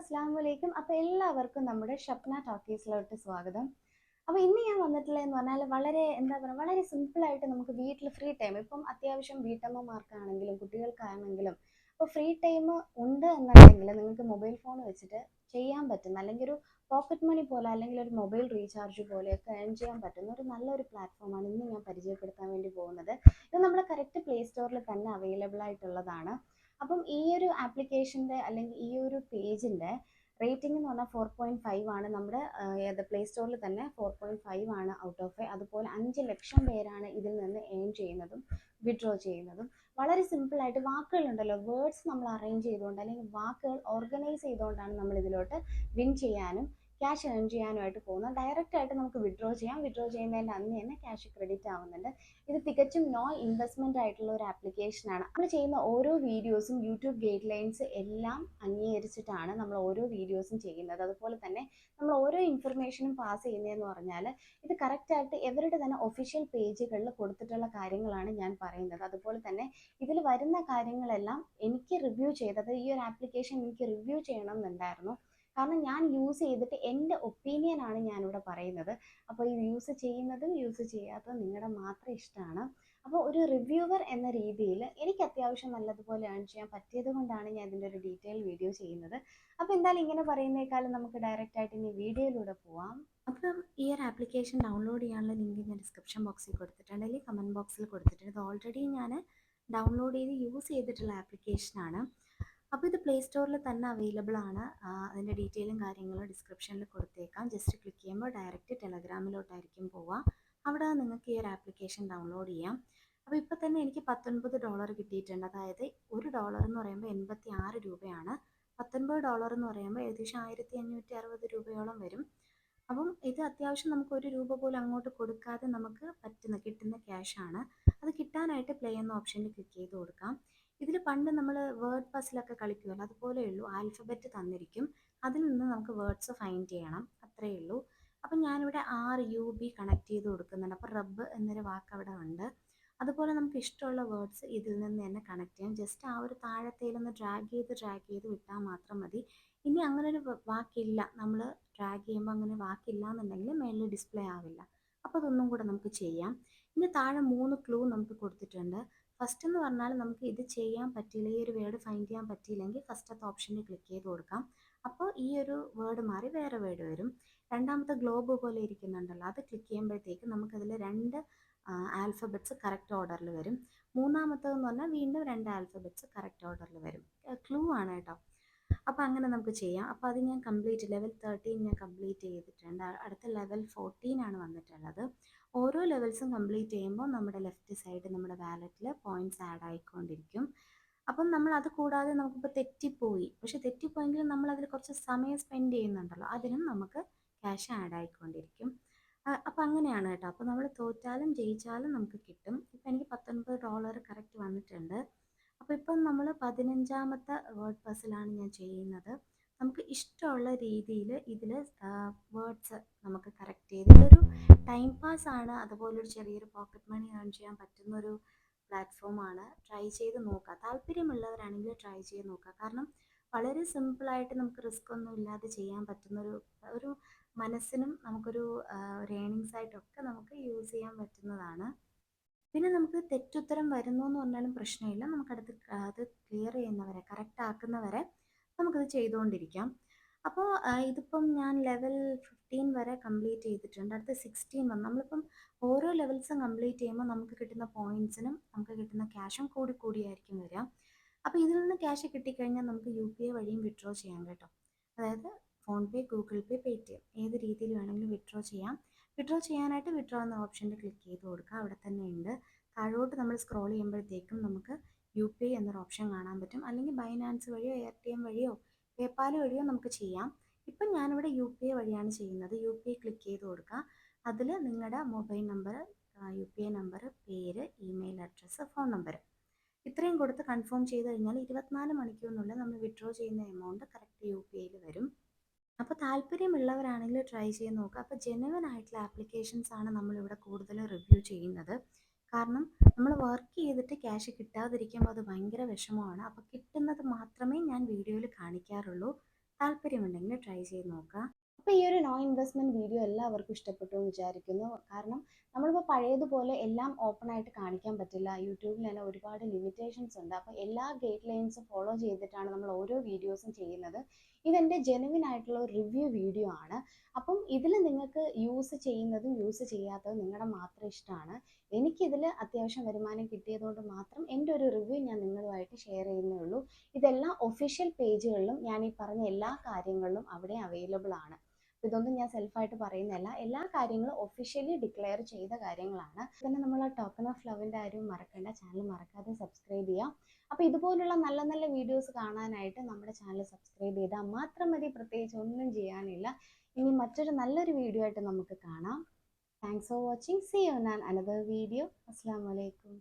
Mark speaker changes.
Speaker 1: അസ്സാം വലൈക്കും അപ്പോൾ എല്ലാവർക്കും നമ്മുടെ ഷപ്ന ടോക്കീസിലോട്ട് സ്വാഗതം. അപ്പോൾ ഇന്ന് ഞാൻ വന്നിട്ടുള്ളതെന്ന് പറഞ്ഞാൽ വളരെ എന്താ പറയുക വളരെ സിമ്പിൾ ആയിട്ട് നമുക്ക് വീട്ടിൽ ഫ്രീ ടൈം ഇപ്പം അത്യാവശ്യം വീട്ടമ്മമാർക്കാണെങ്കിലും കുട്ടികൾക്കാണെങ്കിലും അപ്പോൾ ഫ്രീ ടൈം ഉണ്ട് എന്നുണ്ടെങ്കിൽ നിങ്ങൾക്ക് മൊബൈൽ ഫോൺ വെച്ചിട്ട് ചെയ്യാൻ പറ്റുന്ന അല്ലെങ്കിൽ ഒരു പോക്കറ്റ് മണി പോലെ അല്ലെങ്കിൽ ഒരു മൊബൈൽ റീചാർജ് പോലെയൊക്കെ ഏൺ ചെയ്യാൻ പറ്റുന്ന ഒരു നല്ലൊരു പ്ലാറ്റ്ഫോമാണ് ഇന്ന് ഞാൻ പരിചയപ്പെടുത്താൻ വേണ്ടി പോകുന്നത്. ഇത് നമ്മുടെ കറക്റ്റ് പ്ലേ സ്റ്റോറിൽ തന്നെ അവൈലബിൾ ആയിട്ടുള്ളതാണ്. ഈ ഒരു ആപ്ലിക്കേഷന്റെ അല്ലെങ്കിൽ ഈ ഒരു പേജിന്റെ റേറ്റിംഗ് എന്ന് പറഞ്ഞാൽ ഫോർ പോയിന്റ് ഫൈവ് ആണ്. നമ്മുടെ ഏത് പ്ലേ സ്റ്റോറിൽ തന്നെ ഫോർ പോയിന്റ് ഫൈവ് ആണ് ഔട്ട് ഓഫ് ഫൈവ് അതുപോലെ അഞ്ച് ലക്ഷം പേരാണ് ഇതിൽ നിന്ന് ഏൺ ചെയ്യുന്നതും വിഡ്രോ ചെയ്യുന്നതും. വളരെ സിമ്പിളായിട്ട് വാക്കുകളുണ്ടല്ലോ. വേർഡ്സ് നമ്മൾ അറേഞ്ച് ചെയ്തുകൊണ്ട് അല്ലെങ്കിൽ വാക്കുകൾ ഓർഗനൈസ് ചെയ്തുകൊണ്ടാണ് നമ്മൾ ഇതിലോട്ട് വിൻ ചെയ്യാനും ക്യാഷ് ഏൺ ചെയ്യാനുമായിട്ട് പോകുന്നത് ഡയറക്റ്റ് ആയിട്ട് നമുക്ക് വിഡ്രോ ചെയ്യാം. വിഡ്രോ ചെയ്യുന്നതിന്റെ അന്ന് തന്നെ ക്യാഷ് ക്രെഡിറ്റ് ആവുന്നുണ്ട്. ഇത് തികച്ചും നോ ഇൻവെസ്റ്റ്മെന്റ് ആയിട്ടുള്ള ഒരു ആപ്ലിക്കേഷനാണ് നമ്മൾ ചെയ്യുന്ന ഓരോ വീഡിയോസും യൂട്യൂബ് ഗൈഡ് ലൈൻസ് എല്ലാം അംഗീകരിച്ചിട്ടാണ് നമ്മൾ ഓരോ വീഡിയോസും ചെയ്യുന്നത്. അതുപോലെ തന്നെ നമ്മൾ ഓരോ ഇൻഫർമേഷനും പാസ് ചെയ്യുന്നതെന്ന് പറഞ്ഞാൽ ഇത് കറക്റ്റായിട്ട് ഇവരുടെ തന്നെ ഒഫീഷ്യൽ പേജുകളിൽ കൊടുത്തിട്ടുള്ള കാര്യങ്ങളാണ് ഞാൻ പറയുന്നത്. അതുപോലെ തന്നെ ഇതിൽ വരുന്ന കാര്യങ്ങളെല്ലാം എനിക്ക് റിവ്യൂ ചെയ്തത് ഈ ഒരു ആപ്ലിക്കേഷൻ എനിക്ക് റിവ്യൂ ചെയ്യണം എന്നുണ്ടായിരുന്നു കാരണം ഞാൻ യൂസ് ചെയ്തിട്ട് എന്റെ ഒപ്പീനിയൻ ആണ് ഞാനിവിടെ പറയുന്നത്. അപ്പോൾ ഈ യൂസ് ചെയ്യുന്നതും യൂസ് ചെയ്യാത്തതും നിങ്ങളുടെ മാത്രം ഇഷ്ടമാണ്. അപ്പോൾ ഒരു റിവ്യൂവർ എന്ന രീതിയിൽ എനിക്ക് അത്യാവശ്യം നല്ലതുപോലെ ഏൺ ചെയ്യാൻ പറ്റിയത് കൊണ്ടാണ് ഞാൻ ഇതിന്റെ ഒരു ഡീറ്റെയിൽ വീഡിയോ ചെയ്യുന്നത്. അപ്പോൾ എന്തായാലും ഇങ്ങനെ പറയുന്നേക്കാളും നമുക്ക് ഡയറക്റ്റ് ആയിട്ട് ഇനി വീഡിയോയിലൂടെ പോവാം. അപ്പം ഈ ഒരു ആപ്ലിക്കേഷൻ ഡൗൺലോഡ് ചെയ്യാനുള്ള ലിങ്ക് ഞാൻ ഡിസ്ക്രിപ്ഷൻ ബോക്സിൽ കൊടുത്തിട്ടുണ്ട്. അല്ലെങ്കിൽ കമന്റ് ബോക്സിൽ കൊടുത്തിട്ടുണ്ട്. ഇത് ഓൾറെഡി ഞാൻ ഡൗൺലോഡ് ചെയ്ത് യൂസ് ചെയ്തിട്ടുള്ള ആപ്ലിക്കേഷനാണ് അപ്പോൾ ഇത് പ്ലേ സ്റ്റോറിൽ തന്നെ അവൈലബിൾ ആണ്. അതിന്റെ ഡീറ്റെയിലും കാര്യങ്ങളും ഡിസ്ക്രിപ്ഷനിൽ കൊടുത്തേക്കാം. ജസ്റ്റ് ക്ലിക്ക് ചെയ്യുമ്പോൾ ഡയറക്റ്റ് ടെലഗ്രാമിലോട്ടായിരിക്കും പോവുക അവിടെ നിങ്ങൾക്ക് ഈ ഒരു ആപ്ലിക്കേഷൻ ഡൗൺലോഡ് ചെയ്യാം. അപ്പോൾ ഇപ്പോൾ തന്നെ എനിക്ക് പത്തൊൻപത് ഡോളർ കിട്ടിയിട്ടുണ്ട്. അതായത് ഒരു ഡോളർ എന്ന് പറയുമ്പോൾ എൺപത്തി ആറ് രൂപയാണ്. പത്തൊൻപത് ഡോളർ എന്ന് പറയുമ്പോൾ ഏകദേശം ആയിരത്തി അഞ്ഞൂറ്റി അറുപത് രൂപയോളം വരും. അപ്പം ഇത് അത്യാവശ്യം നമുക്ക് ഒരു രൂപ പോലും അങ്ങോട്ട് കൊടുക്കാതെ നമുക്ക് പറ്റുന്ന കിട്ടുന്ന ക്യാഷാണ് അത് കിട്ടാനായിട്ട് പ്ലേ എന്ന ഓപ്ഷനിൽ ക്ലിക്ക് ചെയ്ത് കൊടുക്കാം. ഇതിൽ പണ്ട് നമ്മൾ വേർഡ് പസിലൊക്കെ കളിക്കുമല്ലോ അതുപോലെ അതുപോലെയുള്ളൂ ആൽഫബറ്റ് തന്നിരിക്കും. അതിൽ നിന്ന് നമുക്ക് വേർഡ്സ് ഫൈൻഡ് ചെയ്യണം. അത്രയേ ഉള്ളൂ. അപ്പം ഞാനിവിടെ ആർ യു ബി കണക്ട് ചെയ്ത് കൊടുക്കുന്നുണ്ട്. അപ്പോൾ റബ്ബ് എന്നൊരു വാക്ക് അവിടെ ഉണ്ട്. അതുപോലെ നമുക്ക് ഇഷ്ടമുള്ള വേർഡ്സ് ഇതിൽ നിന്ന് തന്നെ കണക്ട് ചെയ്യാം. ജസ്റ്റ് ആ ഒരു താഴത്തേലൊന്ന് ഡ്രാഗ് ചെയ്ത് ഡ്രാഗ് ചെയ്ത് വിട്ടാൽ മാത്രം മതി. ഇനി അങ്ങനെ ഒരു വാക്കില്ല. നമ്മൾ ഡ്രാഗ് ചെയ്യുമ്പോൾ അങ്ങനെ വാക്കില്ല എന്നുണ്ടെങ്കിൽ മേലിൽ ഡിസ്പ്ലേ ആവില്ല. അപ്പോൾ അതൊന്നും കൂടെ നമുക്ക് ചെയ്യാം. ഇനി താഴെ മൂന്ന് ക്ലൂ നമുക്ക് കൊടുത്തിട്ടുണ്ട്. ഫസ്റ്റ് എന്ന് പറഞ്ഞാൽ നമുക്ക് ഇത് ചെയ്യാൻ പറ്റിയില്ല ഈ ഒരു വേർഡ് ഫൈൻഡ് ചെയ്യാൻ പറ്റിയില്ലെങ്കിൽ ഫസ്റ്റത്തെ ഓപ്ഷനിൽ ക്ലിക്ക് ചെയ്ത് കൊടുക്കാം. അപ്പോൾ ഈ ഒരു വേർഡ് മാറി വേറെ വേർഡ് വരും. രണ്ടാമത്തെ ഗ്ലോബ് പോലെ ഇരിക്കുന്നുണ്ടല്ലോ അത് ക്ലിക്ക് ചെയ്യുമ്പോഴത്തേക്ക് നമുക്കതിൽ രണ്ട് ആൽഫബറ്റ്സ് കറക്റ്റ് ഓർഡറിൽ വരും. മൂന്നാമത്തതെന്ന് പറഞ്ഞാൽ വീണ്ടും രണ്ട് ആൽഫബറ്റ്സ് കറക്റ്റ് ഓർഡറിൽ വരും. ക്ലൂ ആണ് കേട്ടോ. അപ്പോൾ അങ്ങനെ നമുക്ക് ചെയ്യാം. അപ്പോൾ അത് ഞാൻ കംപ്ലീറ്റ് ലെവൽ തേർട്ടീൻ ഞാൻ കംപ്ലീറ്റ് ചെയ്തിട്ടുണ്ട്. അടുത്ത ലെവൽ ഫോർട്ടീൻ ആണ് വന്നിട്ടുള്ളത്. ഓരോ ലെവൽസും കംപ്ലീറ്റ് ചെയ്യുമ്പോൾ നമ്മുടെ ലെഫ്റ്റ് സൈഡ് നമ്മുടെ വാലറ്റിൽ പോയിന്റ്സ് ആഡ് ആയിക്കൊണ്ടിരിക്കും. അപ്പം നമ്മൾ അത് കൂടാതെ നമുക്കിപ്പോൾ തെറ്റിപ്പോയി. പക്ഷെ തെറ്റിപ്പോയെങ്കിലും നമ്മൾ അതിൽ കുറച്ച് സമയം സ്പെൻഡ് ചെയ്യുന്നുണ്ടല്ലോ അതിനും നമുക്ക് ക്യാഷ് ആഡ് ആയിക്കൊണ്ടിരിക്കും. അപ്പം അങ്ങനെയാണ് കേട്ടോ. അപ്പോൾ നമ്മൾ തോറ്റാലും ജയിച്ചാലും നമുക്ക് കിട്ടും. ഇപ്പം എനിക്ക് പത്തൊൻപത് ഡോളർ കറക്റ്റ് വന്നിട്ടുണ്ട്. അപ്പോൾ ഇപ്പം നമ്മൾ പതിനഞ്ചാമത്തെ വേർഡ് പസിലാണ് ഞാൻ ചെയ്യുന്നത്. നമുക്ക് ഇഷ്ടമുള്ള രീതിയിൽ ഇതിൽ വേർഡ്സ് നമുക്ക് കറക്റ്റ് ചെയ്ത് ഇതൊരു ടൈം പാസ് ആണ്. അതുപോലൊരു ചെറിയൊരു പോക്കറ്റ് മണി ഏൺ ചെയ്യാൻ പറ്റുന്നൊരു പ്ലാറ്റ്ഫോമാണ് ട്രൈ ചെയ്ത് നോക്കുക താല്പര്യമുള്ളവരാണെങ്കിൽ ട്രൈ ചെയ്ത് നോക്കുക കാരണം വളരെ സിമ്പിളായിട്ട് നമുക്ക് റിസ്ക് ഒന്നും ഇല്ലാതെ ചെയ്യാൻ പറ്റുന്നൊരു ഒരു മനസ്സിനും നമുക്കൊരു ഒരു ഏണിങ്സ് ആയിട്ടൊക്കെ നമുക്ക് യൂസ് ചെയ്യാൻ പറ്റുന്നതാണ്. പിന്നെ നമുക്ക് തെറ്റുത്തരം വരുന്നു എന്ന് പറഞ്ഞാലും പ്രശ്നമില്ല. നമുക്കടുത്ത് അത് ക്ലിയർ ചെയ്യുന്നവരെ കറക്റ്റ് ആക്കുന്നവരെ നമുക്കത് ചെയ്തുകൊണ്ടിരിക്കാം. അപ്പോൾ ഇതിപ്പം ഞാൻ ലെവൽ ഫിഫ്റ്റീൻ വരെ കംപ്ലീറ്റ് ചെയ്തിട്ടുണ്ട്. അടുത്ത സിക്സ്റ്റീൻ വന്നു നമ്മളിപ്പം ഓരോ ലെവൽസും കംപ്ലീറ്റ് ചെയ്യുമ്പോൾ നമുക്ക് കിട്ടുന്ന പോയിന്റ്സിനും നമുക്ക് കിട്ടുന്ന ക്യാഷും കൂടി കൂടിയായിരിക്കും വരിക. അപ്പോൾ ഇതിൽ നിന്ന് ക്യാഷ് കിട്ടിക്കഴിഞ്ഞാൽ നമുക്ക് യു പി ഐ വഴിയും വിഡ്രോ ചെയ്യാം കേട്ടോ. അതായത് ഫോൺ പേ ഗൂഗിൾ പേ പേ ടി എം ഏത് രീതിയിൽ വേണമെങ്കിലും വിഡ്രോ ചെയ്യാം. വിഡ്രോ ചെയ്യാനായിട്ട് വിഡ്രോ എന്ന ഓപ്ഷനിൽ ക്ലിക്ക് ചെയ്ത് കൊടുക്കുക. അവിടെ തന്നെ ഉണ്ട്. താഴോട്ട് നമ്മൾ സ്ക്രോൾ ചെയ്യുമ്പോഴത്തേക്കും നമുക്ക് യു പി ഐ എന്നൊരു ഓപ്ഷൻ കാണാൻ പറ്റും. അല്ലെങ്കിൽ ബൈനാൻസ് വഴിയോ എയർ ടി എം വഴിയോ പേപ്പാൽ വഴിയോ നമുക്ക് ചെയ്യാം. ഇപ്പം ഞാനിവിടെ യു പി ഐ വഴിയാണ് ചെയ്യുന്നത്. യു പി ഐ ക്ലിക്ക് ചെയ്ത് കൊടുക്കുക. അതിൽ നിങ്ങളുടെ mobile number U P I number പേര് ഇമെയിൽ അഡ്രസ്സ് ഫോൺ നമ്പർ ഇത്രയും കൊടുത്ത് കൺഫേം ചെയ്ത് കഴിഞ്ഞാൽ ഇരുപത്തിനാല് മണിക്കൂറിനുള്ളിൽ നമ്മൾ വിഡ്രോ ചെയ്യുന്ന എമൗണ്ട് കറക്റ്റ് യു പി ഐയിൽ വരും. അപ്പോൾ താല്പര്യമുള്ളവരാണെങ്കിൽ ട്രൈ ചെയ്ത് നോക്കുക. അപ്പോൾ ജെനുവൻ ആയിട്ടുള്ള ആപ്ലിക്കേഷൻസ് ആണ് നമ്മളിവിടെ കൂടുതൽ റിവ്യൂ ചെയ്യുന്നത്. കാരണം നമ്മൾ വർക്ക് ചെയ്തിട്ട് ക്യാഷ് കിട്ടാതിരിക്കുമ്പോൾ അത് ഭയങ്കര വിഷമമാണ്. അപ്പോൾ കിട്ടുന്നത് മാത്രമേ ഞാൻ വീഡിയോയിൽ കാണിക്കാറുള്ളൂ. താല്പര്യമുണ്ടെങ്കിൽ ട്രൈ ചെയ്ത് നോക്കുക അപ്പോൾ ഈ ഒരു നോ ഇൻവെസ്റ്റ്മെന്റ് വീഡിയോ എല്ലാവർക്കും ഇഷ്ടപ്പെട്ടു എന്ന് വിചാരിക്കുന്നു. കാരണം നമ്മളിപ്പോൾ പഴയതുപോലെ എല്ലാം ഓപ്പൺ ആയിട്ട് കാണിക്കാൻ പറ്റില്ല. യൂട്യൂബിൽ തന്നെ ഒരുപാട് ലിമിറ്റേഷൻസ് ഉണ്ട്. അപ്പോൾ എല്ലാ ഗൈഡ് ലൈൻസും ഫോളോ ചെയ്തിട്ടാണ് നമ്മൾ ഓരോ വീഡിയോസും ചെയ്യുന്നത്. ഇതെന്റെ ജെനുവിൻ ആയിട്ടുള്ള ഒരു റിവ്യൂ വീഡിയോ ആണ്. അപ്പം ഇതിൽ നിങ്ങൾക്ക് യൂസ് ചെയ്യുന്നതും യൂസ് ചെയ്യാത്തതും നിങ്ങളുടെ മാത്രം ഇഷ്ടമാണ്. എനിക്കിതിൽ അത്യാവശ്യം വരുമാനം കിട്ടിയതുകൊണ്ട് മാത്രം എന്റെ ഒരു റിവ്യൂ ഞാൻ നിങ്ങളുമായിട്ട് ഷെയർ ചെയ്യുന്നേ ഉള്ളൂ. ഇതെല്ലാം ഒഫീഷ്യൽ പേജുകളിലും ഞാൻ ഈ പറഞ്ഞ എല്ലാ കാര്യങ്ങളിലും അവിടെ അവൈലബിൾ ആണ്. ഇതൊന്നും ഞാൻ സെൽഫായിട്ട് പറയുന്നില്ല എല്ലാ കാര്യങ്ങളും ഒഫീഷ്യലി ഡിക്ലെയർ ചെയ്ത കാര്യങ്ങളാണ്. പിന്നെ നമ്മൾ ആ ടോക്കൺ ഓഫ് ലവിന്റെ കാര്യം മറക്കേണ്ട. ചാനൽ മറക്കാതെ സബ്സ്ക്രൈബ് ചെയ്യാം. അപ്പോൾ ഇതുപോലുള്ള നല്ല നല്ല വീഡിയോസ് കാണാനായിട്ട് നമ്മുടെ ചാനൽ സബ്സ്ക്രൈബ് ചെയ്താൽ മാത്രം മതി. പ്രത്യേകിച്ച് ഒന്നും ചെയ്യാനില്ല. ഇനി മറ്റൊരു നല്ലൊരു വീഡിയോ ആയിട്ട് നമുക്ക് കാണാം. Thanks for watching see you in another video അസ്സാം വലൈക്കും